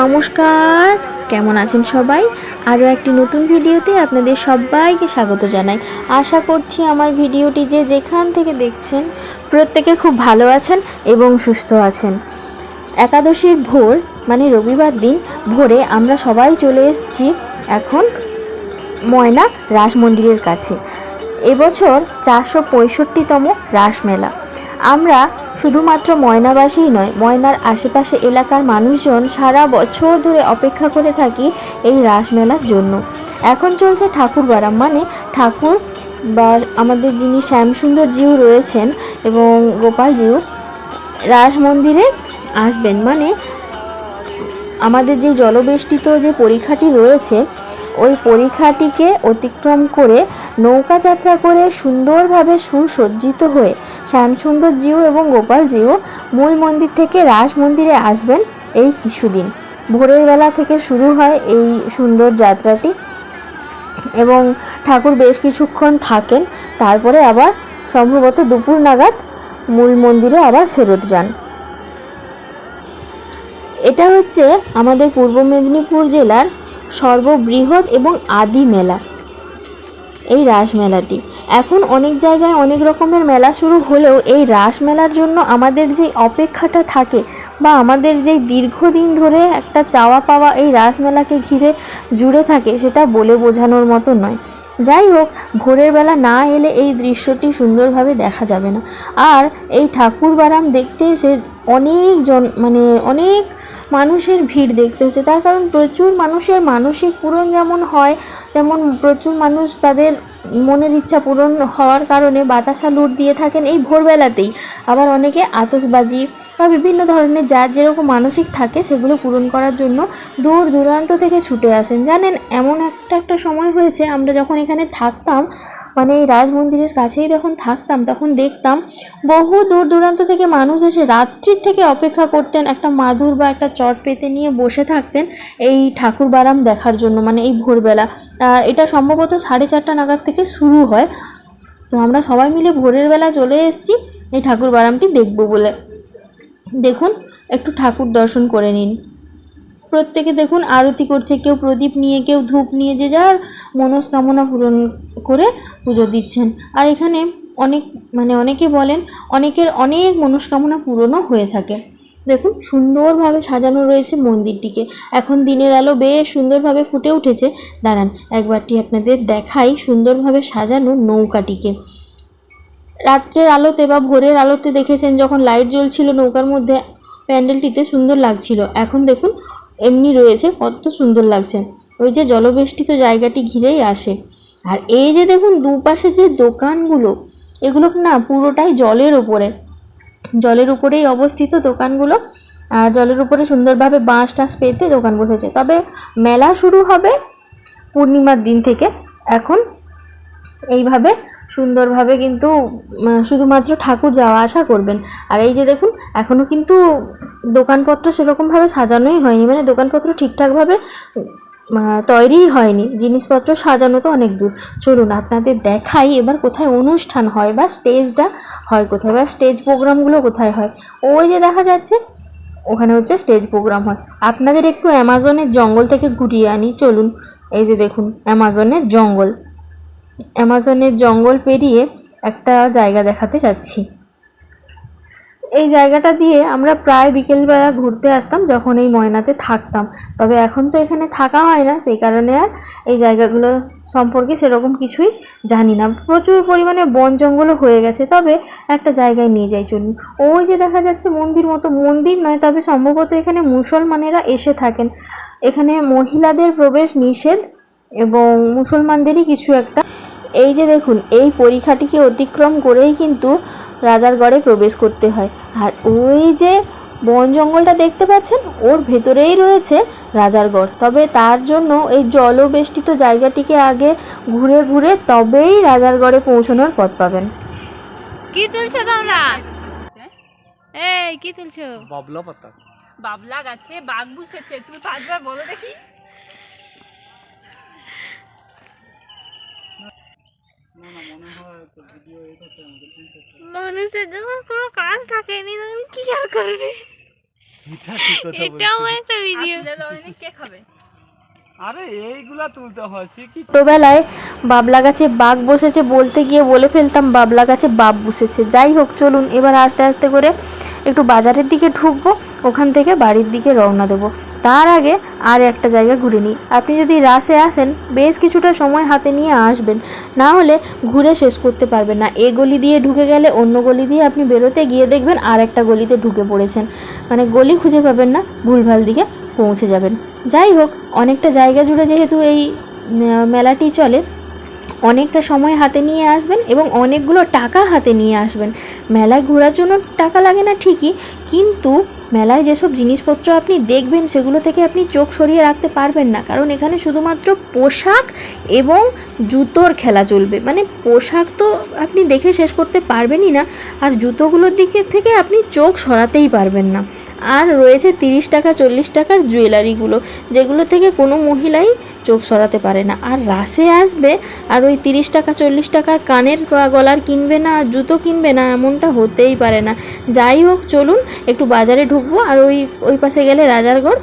নমস্কার, কেমন আছেন সবাই? আরও একটি নতুন ভিডিওতে আপনাদের সবাইকে স্বাগত জানাই। আশা করছি আমার ভিডিওটি যে যেখান থেকে দেখছেন, প্রত্যেকে খুব ভালো আছেন এবং সুস্থ আছেন। একাদশীর ভোর মানে রবিবার দিন, ভোরে আমরা সবাই চলে এসেছি এখন ময়না রাস মন্দিরের কাছে। এবছর চারশো পঁয়ষট্টিতম রাসমেলা আমরা শুধুমাত্র ময়নাবাসীই নয়, ময়নার আশেপাশে এলাকার মানুষজন সারা বছর ধরে অপেক্ষা করে থাকি এই রাসমেলার জন্য। এখন চলছে ঠাকুর বারাম মানে ঠাকুর বা আমাদের যিনি শ্যামসুন্দর জিউ রয়েছেন এবং গোপাল জিউ রাস মন্দিরে আসবেন। মানে আমাদের যে জলবেষ্টিত যে পরীক্ষাটি রয়েছে ওই পরীক্ষাটিকে অতিক্রম করে নৌকা যাত্রা করে সুন্দরভাবে সুসজ্জিত হয়ে শ্যামসুন্দর জিউ এবং গোপাল জিউ মূল মন্দির থেকে রাস মন্দিরে আসবেন এই কিছুদিন। ভোরের বেলা থেকে শুরু হয় এই সুন্দর যাত্রাটি এবং ঠাকুর বেশ কিছুক্ষণ থাকেন, তারপরে আবার সম্ভবত দুপুর নাগাদ মূল মন্দিরে আবার ফেরত যান। এটা হচ্ছে আমাদের পূর্ব মেদিনীপুর জেলার সর্ববৃহৎ এবং আদি মেলা। এই রাস মেলাটি। এখন অনেক জায়গায় অনেক রকমের মেলা শুরু হলেও এই রাস মেলার জন্য আমাদের যে অপেক্ষাটা থাকে বা আমাদের যে দীর্ঘদিন ধরে একটা চাওয়া পাওয়া এই রাস মেলাকে ঘিরে জুড়ে থাকে সেটা বলে বোঝানোর মতো নয়। যাই হোক, ভোরের বেলা না এলে এই দৃশ্যটি সুন্দরভাবে দেখা যাবে না। আর এই ঠাকুর বারাম দেখতে এসে অনেকজন মানে অনেক মানুষের ভিড় দেখতে হচ্ছে। তার কারণ প্রচুর মানুষের মানসিক পূরণ যেমন হয়, তেমন প্রচুর মানুষ তাদের মনের ইচ্ছা পূরণ হওয়ার কারণে বাতাসা লুট দিয়ে থাকেন এই ভোরবেলাতেই। আবার অনেকে আতসবাজি বা বিভিন্ন ধরনের যার যেরকম মানসিক থাকে সেগুলো পূরণ করার জন্য দূর দূরান্ত থেকে ছুটে আসেন। জানেন, এমন একটা একটা সময় হয়েছে, আমরা যখন এখানে থাকতাম মানে এই রাজ মন্দিরের কাছেই যখন থাকতাম, তখন দেখতাম বহু দূর দূরান্ত থেকে মানুষ এসে রাত্রির থেকে অপেক্ষা করতেন, একটা মাদুর বা একটা চট পেতে নিয়ে বসে থাকতেন এই ঠাকুর বারাম দেখার জন্য মানে এই ভোরবেলা। আর এটা সম্ভবত সাড়ে চারটা নাগাদ থেকে শুরু হয়। তো আমরা সবাই মিলে ভোরের বেলা চলে এসেছি এই ঠাকুর বারামটি দেখব বলে। দেখুন, একটু ঠাকুর দর্শন করে নিন। প্রত্যেকে দেখুন আরতি করছে, কেউ প্রদীপ নিয়ে, কেউ ধূপ নিয়ে, যে যার মনস্কামনা পূরণ করে পুজো দিচ্ছেন। আর এখানে অনেক মানে অনেকে বলেন, অনেকের অনেক মনস্কামনা পূরণও হয়ে থাকে। দেখুন, সুন্দরভাবে সাজানো রয়েছে মন্দিরটিকে। এখন দিনের আলো বেশ সুন্দরভাবে ফুটে উঠেছে। দাঁড়ান, একবারটি আপনাদের দেখাই সুন্দরভাবে সাজানো নৌকাটিকে। রাত্রের আলোতে বা ভোরের আলোতে দেখেছেন, যখন লাইট জ্বলছিল নৌকার মধ্যে, প্যান্ডেলটিতে সুন্দর লাগছিল। এখন দেখুন এমনি রয়েছে, কত সুন্দর লাগছে। ওই যে জলবেষ্টিত জায়গাটি ঘিরেই আসে। আর এই যে দেখুন, দুপাশে যে দোকানগুলো, এগুলো না পুরোটাই জলের ওপরে জলের উপরেই অবস্থিত দোকানগুলো। আর জলের উপরে সুন্দরভাবে বাঁশ টাঁশ পেতে দোকান বসেছে। তবে মেলা শুরু হবে পূর্ণিমার দিন থেকে। এখন এইভাবে সুন্দরভাবে কিন্তু শুধুমাত্র ঠাকুর যাওয়া আসা করবেন। আর এই যে দেখুন এখনও কিন্তু দোকানপত্র সেরকমভাবে সাজানোই হয়নি মানে দোকানপত্র ঠিকঠাকভাবে তৈরিই হয়নি, জিনিসপত্র সাজানো তো অনেক দূর। চলুন আপনাদের দেখাই এবার কোথায় অনুষ্ঠান হয় বা স্টেজটা হয় কোথায় বা স্টেজ প্রোগ্রামগুলো কোথায় হয়। ওই যে দেখা যাচ্ছে, ওখানে হচ্ছে স্টেজ প্রোগ্রাম হয়। আপনাদের একটু অ্যামাজনের জঙ্গল থেকে ঘুরিয়ে আনি, চলুন। এই যে দেখুন, অ্যামাজনের জঙ্গল। অ্যামাজনের জঙ্গল পেরিয়ে একটা জায়গা দেখাতে যাচ্ছি। এই জায়গাটা দিয়ে আমরা প্রায় বিকেলবেলা ঘুরতে আসতাম যখন এই ময়নাতে থাকতাম। তবে এখন তো এখানে থাকা হয় না, সেই কারণে আর এই জায়গাগুলো সম্পর্কে সেরকম কিছুই জানি না। প্রচুর পরিমাণে বন জঙ্গলও হয়ে গেছে, তবে একটা জায়গায় নিয়ে যাই চলুন। ওই যে দেখা যাচ্ছে মন্দির মতো, মন্দির নয়, তবে সম্ভবত এখানে মুসলমানেরা এসে থাকেন। এখানে মহিলাদের প্রবেশ নিষেধ এবং মুসলমানদেরই কিছু একটা এই যে দেখুন এই পরীক্ষাটিকে অতিক্রম করেই কিন্তু রাজার গড়ে প্রবেশ করতে হয়। আর ওই যে বন জঙ্গলটা দেখতে পাচ্ছেন ওর ভেতরেই রয়েছে রাজারগড় তবে তার জন্য এই জলবেষ্টিত জায়গাটিকে আগে ঘুরে ঘুরে তবেই রাজারগড়ে পৌঁছানোর পথ পাবেন। কি তুলছো তোমরা? এই কি তুলছো? বাবলা পাতা। বাবলা গাছে বাঘ বসেছে তুমি পাঁচবার বলো দেখি। মানুষের যখন কোনো কাজ থাকেনি তখন কি আর করবে? এটা ঠিক কথা এটাও একটা ভিডিও তুলে দাও এনে কে খাবে। আরে এইগুলা তুলতে হয় শিখি ছোটোবেলায় বাবলা গাছে বাঘ বসেছে বলতে গিয়ে বলে ফেলতাম বাবলা গাছে বাপ বসেছে। যাই হোক চলুন এবার আস্তে আস্তে করে একটু বাজারের দিকে ঢুকবো। ওখান থেকে বাড়ির দিকে রওনা দেবো। তার আগে আর একটা জায়গা ঘুরে নিই। আপনি যদি রাসে আসেন, বেশ কিছুটা সময় হাতে নিয়ে আসবেন। না হলে ঘুরে শেষ করতে পারবেন না। এ গলি দিয়ে ঢুকে গেলে অন্য গলি দিয়ে আপনি বেরোতে গিয়ে দেখবেন আর একটা গলিতে ঢুকে পড়েছেন। মানে গলি খুঁজে পাবেন না, ভুলভাল দিকে পৌঁছে যাবেন। যাই হোক, অনেকটা জায়গা জুড়ে যেহেতু এই মেলাটি চলে অনেকটা সময় হাতে নিয়ে আসবেন এবং অনেকগুলো টাকা হাতে নিয়ে আসবেন। মেলায় ঘোরার জন্য টাকা লাগে না ঠিকই, কিন্তু মেলায় যেসব জিনিসপত্র আপনি দেখবেন সেগুলো থেকে আপনি চোখ সরিয়ে রাখতে পারবেন না। কারণ এখানে শুধুমাত্র পোশাক এবং জুতোর খেলা চলবে। মানে পোশাক তো আপনি দেখে শেষ করতে পারবেনই না, আর জুতোগুলোর দিকে থেকে আপনি চোখ সরাতেই পারবেন না। আর রয়েছে তিরিশ টাকা, চল্লিশ টাকার জুয়েলারিগুলো, যেগুলো থেকে কোনো মহিলাই চোখ সরাতে পারে না। আর রাসে আসবে আর ওই তিরিশ টাকা, চল্লিশ টাকার কানের গলার কিনবে না, আর জুতো কিনবে না, এমনটা হতেই পারে না। যাই হোক, চলুন একটু বাজারে ঢুকবো আর ওই ওই পাশে গেলে রাজারগড়।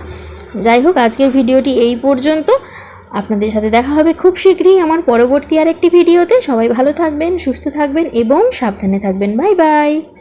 যাই হোক, আজকের ভিডিওটি এই পর্যন্ত। আপনাদের সাথে দেখা হবে খুব শীঘ্রই আমার পরবর্তী আরেকটি ভিডিওতে। সবাই ভালো থাকবেন, সুস্থ থাকবেন এবং সাবধানে থাকবেন। Bye bye.